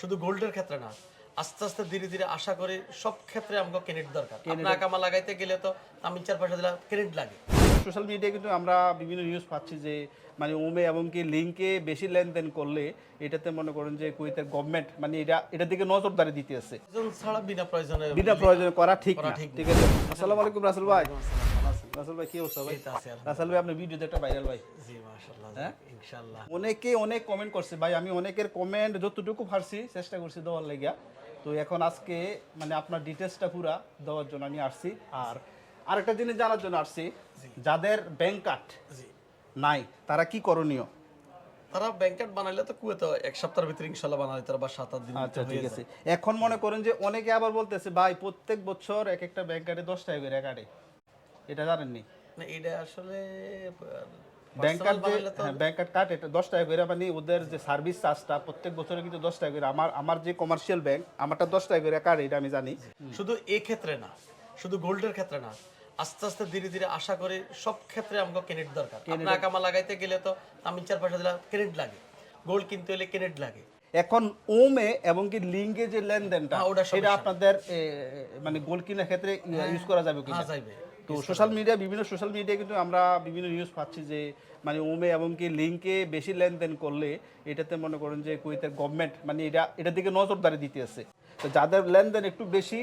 শুধু গোল্ডের ক্ষেত্রে না আস্তে আস্তে ধীরে ধীরে আশা করি সব ক্ষেত্রে আমাকে ক্রেডিট দরকার। আপনার কামা লাগাইতে গেলে তো আমি চার পয়সা দিলে ক্রেডিট লাগে। সোশ্যাল মিডিয়ায় কিন্তু আমরা বিভিন্ন নিউজ পাচ্ছি যে মানে ওমে এবং কি লিঙ্কে বেশি লেনদেন করলে এটাতে মনে করেন যে কুয়েতের গভর্নমেন্ট মানে এটা এটার দিকে নজরদারি দিতে আছে ছাড়া বিনা প্রয়োজনে বিনা প্রয়োজনে করা ঠিক না। ঠিক না। ঠিক আছে। আসসালামু আলাইকুম রাসেল ভাই। রাসেল ভাই কি অবস্থা ভাই। রাসেল আপনার ভিডিওতে একটা ভাইরাল ভাই। জি মাশাআল্লাহ হ্যাঁ? ইনশাআল্লাহ। অনেকে অনেক কমেন্ট করছে ভাই আমি অনেকের কমেন্ট যতটুকু পারছি চেষ্টা করছি দেওয়ার লেগিয়া। তো এখন আজকে মানে আপনার ডিটেলসটা পুরা দেওয়ার জন্য আমি আসছি। আর আরেকটা জিনিস জানার জন্য আসছি যাদের ব্যাংক কার্ড নাই তারা কি করণীয়? তারা ব্যাংক কার্ড বানাইলে তো কুয়েতে এক সপ্তাহের ভিতরে ইনশাআল্লাহ বানাইতে পারবে বা সাত আট দিন আচ্ছা ঠিক আছে। এখন মনে করেন যে অনেকে আবার বলতেছে ভাই প্রত্যেক বছর এক একটা ব্যাংক কার্ডে দশ টাকা করে কাটে এটা জানেননি? না এটা আসলে ব্যাংক personal যে হ্যাঁ ব্যাংক কার্ড এটা দশ টাকা করে মানে ওদের যে সার্ভিস চার্জটা প্রত্যেক বছরে কিন্তু দশ টাকা করে। আমার আমার যে কমার্শিয়াল ব্যাংক আমারটা দশ টাকা করে কাটে এটা আমি জানি। শুধু এই ক্ষেত্রে না শুধু গোল্ডের ক্ষেত্রে না আস্তে আস্তে ধীরে ধীরে আশা করি সব ক্ষেত্রে আমাকে ক্রেডিট দরকার। আপনার কামা লাগাইতে গেলে তো আমি চার পয়সা দিলে ক্রেডিট লাগে। গোল্ড কিনতে হলে ক্রেডিট লাগে। এখন ওমে এবং কি লিঙ্কে যে লেনদেনটা হ্যাঁ, সেটা আপনাদের মানে গোল কেনার ক্ষেত্রে ইউজ করা যাবে কিনা? হ্যাঁ যাইবে। তো সোশ্যাল মিডিয়া বিভিন্ন সোশ্যাল মিডিয়া কিন্তু আমরা বিভিন্ন নিউজ পাচ্ছি যে মানে ওমে এবং কি লিঙ্কে বেশি লেনদেন করলে এটাতে মনে করেন যে কুয়েতের গভর্নমেন্ট মানে এটা এটার দিকে নজরদারি দিতে আছে। তো যাদের লেনদেন একটু বেশি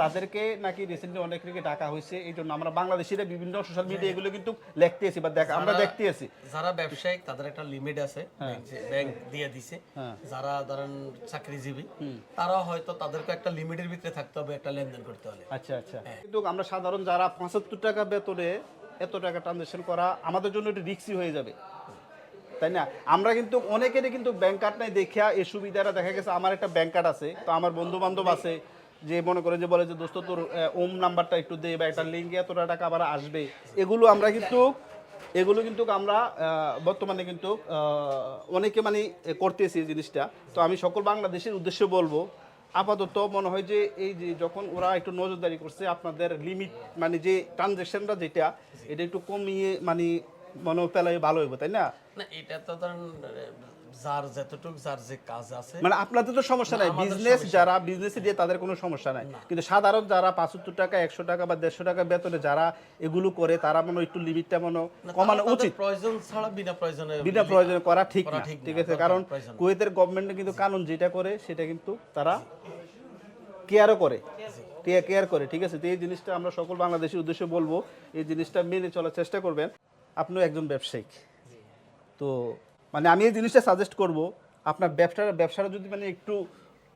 তাদেরকে নাকি রিসেন্টলি অনেককে ডাকা হয়েছে এই জন্য আমরা বাংলাদেশিরা বিভিন্ন সোশ্যাল মিডিয়া এগুলো কিন্তু লিখতে আছি বা দেখা আমরা দেখতে আছি যারা ব্যবসায়িক তাদের একটা লিমিট আছে ব্যাংক দিয়ে দিছে। হ্যাঁ। যারা ধরেন চাকরিজীবী তারা হয়তো তাদেরকে একটা লিমিটের ভিতরে থাকতে হবে একটা লেনদেন করতে হলে। আচ্ছা আচ্ছা। কিন্তু আমরা সাধারণ যারা পঁচাত্তর টাকা বেতনে এত টাকা ট্রানজেকশন করা আমাদের জন্য একটু রিক্সি হয়ে যাবে। তাই না? আমরা কিন্তু অনেকেরই কিন্তু ব্যাংক কার্ড নাই দেখিয়া এই সুবিধাটা দেখা গেছে আমার একটা ব্যাংক কার্ড আছে তো আমার বন্ধু বান্ধব আছে যে মনে করে যে বলে যে, দোস্ত, তোর ওম নাম্বারটা একটু দে বা একটা লিঙ্কে এতটা টাকা আবার আসবে। এগুলো আমরা কিন্তু, এগুলো কিন্তু আমরা বর্তমানে কিন্তু অনেকে মানে করতেছি এই জিনিসটা। তো আমি সকল বাংলাদেশের উদ্দেশ্যে বলব, আপাতত মনে হয় যে, এই যে যখন ওরা একটু নজরদারি করছে, আপনাদের লিমিট মানে যে ট্রানজ্যাকশনটা যেটা, এটা একটু কমিয়ে মানে মনে পেলাই ভালো হইব, তাই না, এটা তো ধরেন যার যতটুক যার যে কাজ আছে। মানে আপনাদের তো সমস্যা নাই। বিজনেস যারা বিজনেসে দিয়ে তাদের কোনো সমস্যা নাই। কিন্তু সাধারণ যারা পাঁচাত্তর টাকা একশো টাকা বা দেড়শো টাকা বেতনে যারা এগুলো করে তারা মনে একটু লিমিটটা মনে কমানো উচিত। প্রয়োজন ছাড়া বিনা প্রয়োজনে বিনা প্রয়োজনে করা ঠিক না। ঠিক আছে কারণ। কুয়েতের গভর্নমেন্টে কিন্তু কানুন যেটা করে সেটা কিন্তু তারা কেয়ারও করে। কেয়ার করে। ঠিক আছে তো এই জিনিসটা আমরা সকল বাংলাদেশের উদ্দেশ্যে বলব এই জিনিসটা মেনে চলার চেষ্টা করবেন। আপনিও একজন ব্যবসায়িক। তো মানে আমি এই জিনিসটা সাজেস্ট করব আপনার ব্যবসাটা ব্যবসাটা যদি মানে একটু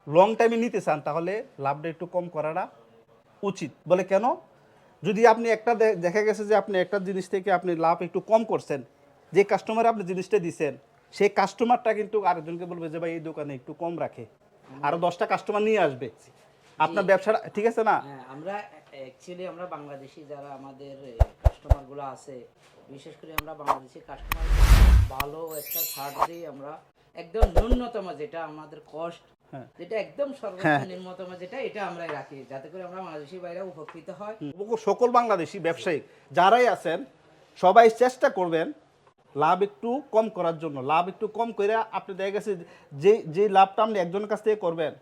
লং টাইমে নিতে চান তাহলে লাভটা একটু কম করাটা উচিত। বলে কেন? যদি আপনি একটা দেখা গেছে যে আপনি একটা জিনিস থেকে আপনি লাভ একটু কম করছেন যে কাস্টমার আপনি জিনিসটা দিছেন সেই কাস্টমারটা কিন্তু আরেকজনকে বলবে যে ভাই এই দোকানে একটু কম রাখে। আরও দশটা কাস্টমার নিয়ে আসবে। আপনার ব্যবসাটা ঠিক আছে না? হ্যাঁ আমরা অ্যাকচুয়ালি আমরা বাংলাদেশি যারা আমাদের কাস্টমারগুলো আছে। বিশেষ করে আমরা বাংলাদেশি কাস্টমার ভালো একটা ছাড় দিই আমরা একদম ন্যূনতম যেটা আমাদের কস্ট হ্যাঁ। যেটা একদম সর্বোচ্চ নিম্নতম যেটা এটা আমরা রাখি। যাতে করে আমরা বাংলাদেশি বাইরে উপকৃত হয়। সকল বাংলাদেশি ব্যবসায়ী যারাই আছেন সবাই চেষ্টা করবেন লাভ একটু কম করার জন্য। লাভ একটু কম করে আপনি দেখা গেছে যে যে লাভটা আপনি একজনের কাছ থেকে করবেন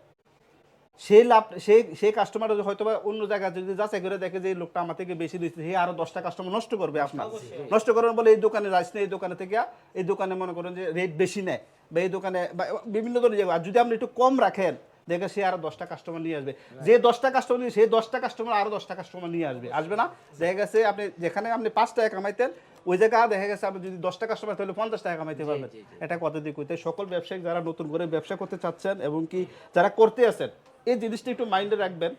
সেই লাভ সেই সেই কাস্টমার হয়তো বা অন্য জায়গায় যদি যাচাই করে দেখে যে লোকটা আমার থেকে বেশি দিচ্ছে সে আরও দশটা কাস্টমার নষ্ট করবে আপনার। নষ্ট করবেন বলে এই দোকানে যাইস না এই দোকানে থেকে এই দোকানে মনে করেন যে রেট বেশি নেয় বা এই দোকানে বা বিভিন্ন ধরনের জায়গা আর যদি আপনি একটু কম রাখেন দেখে সে আরও দশটা কাস্টমার নিয়ে আসবে। যে দশটা কাস্টমার নিয়ে সেই দশটা কাস্টমার আরও দশটা কাস্টমার নিয়ে আসবে। আসবে না? দেখা গেছে আপনি যেখানে আপনি পাঁচ টাকা কামাইতেন ওই জায়গায় দেখা গেছে আপনি যদি দশটা কাস্টমার তাহলে পঞ্চাশ টাকা কামাইতে পারবেন। এটা কথা দিয়ে হইতে সকল ব্যবসায়িক যারা নতুন করে ব্যবসা করতে চাচ্ছেন এবং কি যারা করতে আছেন এই জিনিসটা একটু মাইন্ডে রাখবেন।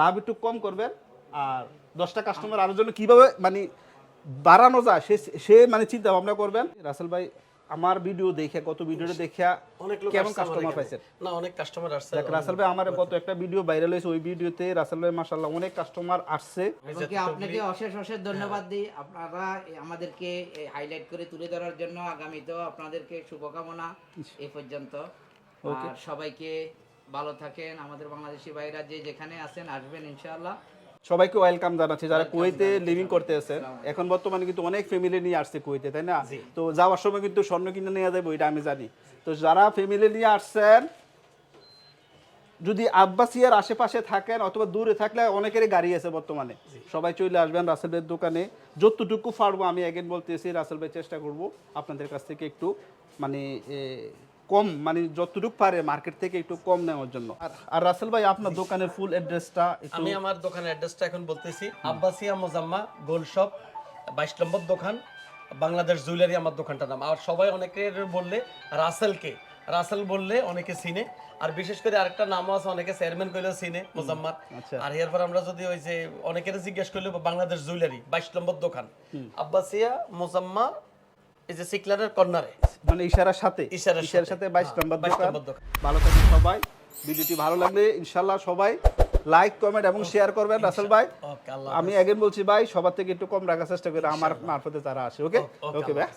লাভ একটু কম করবেন। আর দশটা কাস্টমার আরও জন্য কীভাবে মানে বাড়ানো যায় সে সে মানে চিন্তা ভাবনা করবেন। রাসেল ভাই আমার ভিডিও দেখে কত ভিডিওটা দেখে অনেক লোক কেমন কাস্টমার পাইছেন? না অনেক কাস্টমার আসছে। দেখ রাসেল ভাই আমার গত একটা ভিডিও ভাইরাল হয়েছে ওই ভিডিওতে রাসেল ভাই মাসাল্লাহ অনেক কাস্টমার আসছে। এবং কি আপনাকে অশেষ অশেষ ধন্যবাদ দিই। আপনারা আমাদেরকে হাইলাইট করে তুলে ধরার জন্য আগামীতেও আপনাদেরকে শুভকামনা এই পর্যন্ত। আর সবাইকে ভালো থাকেন আমাদের বাংলাদেশি ভাইরা যে যেখানে আছেন আসবেন ইনশাআল্লাহ। সবাইকে ওয়েলকাম জানাচ্ছি যারা কুয়েতে লিভিং করতে আছেন এখন বর্তমানে কিন্তু অনেক ফ্যামিলি নিয়ে আসছে কুয়েতে তাই না? তো যাওয়ার সময় কিন্তু স্বর্ণ কিনে নিয়ে যাবে ওইটা আমি জানি। তো যারা ফ্যামিলি নিয়ে আসছেন যদি আব্বাসিয়ার আশেপাশে থাকেন অথবা দূরে থাকলে অনেকেরই গাড়ি আছে বর্তমানে। সবাই চলে আসবেন রাসেল ভাইয়ের দোকানে। যতটুকু পারব আমি আগেন বলতেছি রাসেল ভাই চেষ্টা করব আপনাদের কাছ থেকে একটু মানে কম মানে যতটুকু পারে মার্কেট থেকে একটু কম নেওয়ার জন্য। আর রাসেল ভাই আপনার দোকানের ফুল অ্যাড্রেসটা আমি আমার দোকানের অ্যাড্রেসটা এখন বলতেছি। আব্বাসিয়া মোজাম্মা গোল্ড শপ বাইশ নম্বর দোকান বাংলাদেশ জুয়েলারি আমার দোকানটার নাম। আর সবাই অনেকের বললে রাসেলকে। রাসেল বললে অনেকে চিনে। আর বিশেষ করে আরেকটা নামও আছে অনেকে চেয়ারম্যান কইলেও চিনে মোজাম্মার। আচ্ছা। আর এরপর আমরা যদি ওই যে অনেকের জিজ্ঞেস করলে বাংলাদেশ জুয়েলারি বাইশ নম্বর দোকান। আব্বাসিয়া মোজাম্মা এই যে সিকলারের কর্নারে মানে ইশারার সাথে। ইশারার সাথে, বাইশ হ্যাঁ, নম্বর 22 দোকান। ভালো থাকুন সবাই। ভিডিওটি ভালো লাগলে ইনশাল্লাহ সবাই লাইক কমেন্ট এবং শেয়ার করবেন রাসেল ভাই। আমি আগে বলছি ভাই সবার থেকে একটু কম রাখার চেষ্টা করি আমার মারফতে তারা আসে ওকে ওকে, ভাই।